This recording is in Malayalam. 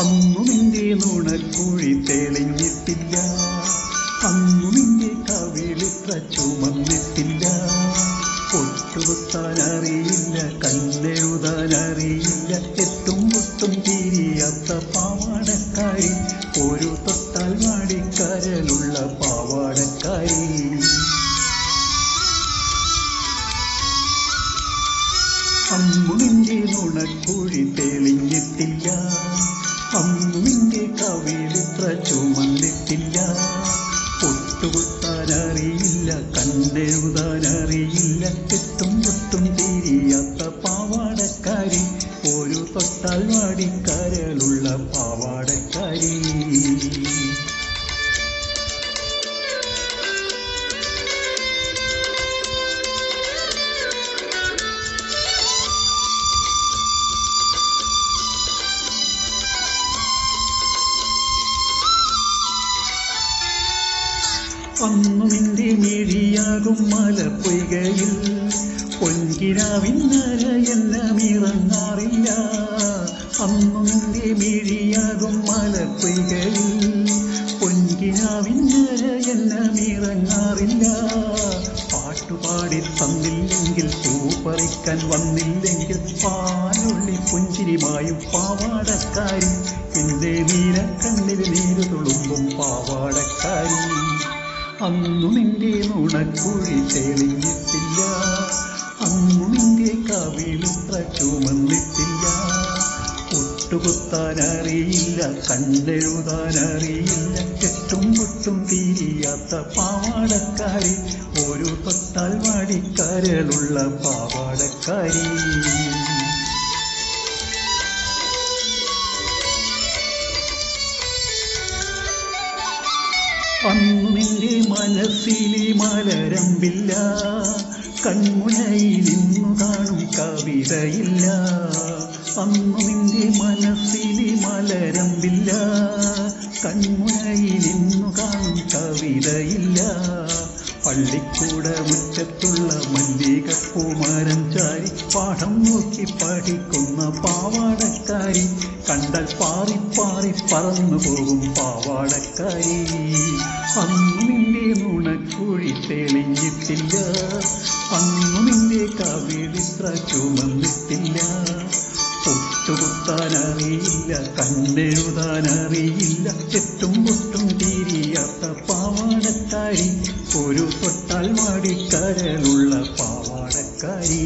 അന്നു നിന്റെ നുണക്കുഴി തെളിഞ്ഞിട്ടില്ല. അന്നു നിന്റെ കവിളിത്ര ചുമന്നിട്ടില്ല. പൊട്ടുകുത്താൻ അറിയില്ല കല്ലെഴുതാൻ അറിയില്ല എട്ടും മുട്ടും തിരിയാത്ത പാവാടക്കാരി ഒരു തൊട്ടാൽ മാടിക്കരലുള്ള പാവാടക്കാരി. അമ്മുവിന്റെ നുണക്കുഴി തെളിഞ്ഞിട്ടില്ല. നിന്റെ കവിളിത്ര ചുമന്നിട്ടില്ല. പൊട്ടുകുത്താൻ കണ്ടെഴുതാനറിയില്ല. കെട്ടും പൊട്ടും തിരിയാത്ത പാവാടക്കാരി ഒരു തൊട്ടാൽ വാടിക്കരലുള്ള പാവാടക്കാരി. അന്നു നിന്റെ മിഴിയാകും മലപ്പൊയ്കയിൽ പൊൻകിരാവിന്നര എന്നമിറങ്ങാറില്ല അന്നുമിന്റെ മിഴിയാകും മലപ്പൊയ്കയിൽ. പൊൻകിരാവിന്നര എന്നമിറങ്ങാറില്ല പാട്ടുപാടി തന്നില്ലെങ്കിൽ പൂപ്പറിക്കാൻ വന്നില്ലെങ്കിൽ പാലുള്ളി പുഞ്ചിരിമായും പാവാടക്കാരി. എന്റെ നീലക്കണ്ണിൽ നീര് തുളുമ്പും പാവാടക്കാരി. അന്നു നിന്റെ നുണക്കുഴി തെളിഞ്ഞിട്ടില്ല. അന്നു നിന്റെ കവിളിത്ര ചുമന്നിട്ടില്ല. ഒട്ടുകുത്താൻ അറിയില്ല കണ്ടെഴുതാൻ അറിയില്ല കെട്ടും പൊട്ടും തീരിയാത്ത പാവാടക്കാരി ഒരു തൊട്ടാൽ വാടിക്കാരലുള്ള പാവാടക്കാരി. അന്നു നിന്റെ മനസ്സിലെ മലരമ്പില്ല. കൺമുനയിൽ ഇന്നു കാണും കവിതയില്ല. അന്നു നിന്റെ മനസ്സിലെ മലരമ്പില്ല. കൺമുനയിൽ ഇന്നു കാണും കവിതയില്ല. പള്ളിക്കൂട മുറ്റത്തുള്ള മല്ലികപ്പൂമരം ചാരി പാഠം നോക്കി പഠിക്കുന്ന പാവാടക്കാരി കണ്ടാൽ പാറി പാറി പറന്നു പോകും പാവാടക്കാരി. അന്നു നുണക്കുഴി തെളിഞ്ഞിട്ടില്ല. അന്നു നിന്റെ കവിളിത്ര ചുമന്നിട്ടില്ല. പൊട്ടുകുത്താൻ അറിയില്ല കണ്ണെഴുതാൻ അറിയില്ല ചെട്ടും മുട്ടും തീരിയാത്ത പാവാടക്കാരി ഒരു തൊട്ടാൽ മാടിക്കരലുള്ള പാവാടക്കാരി.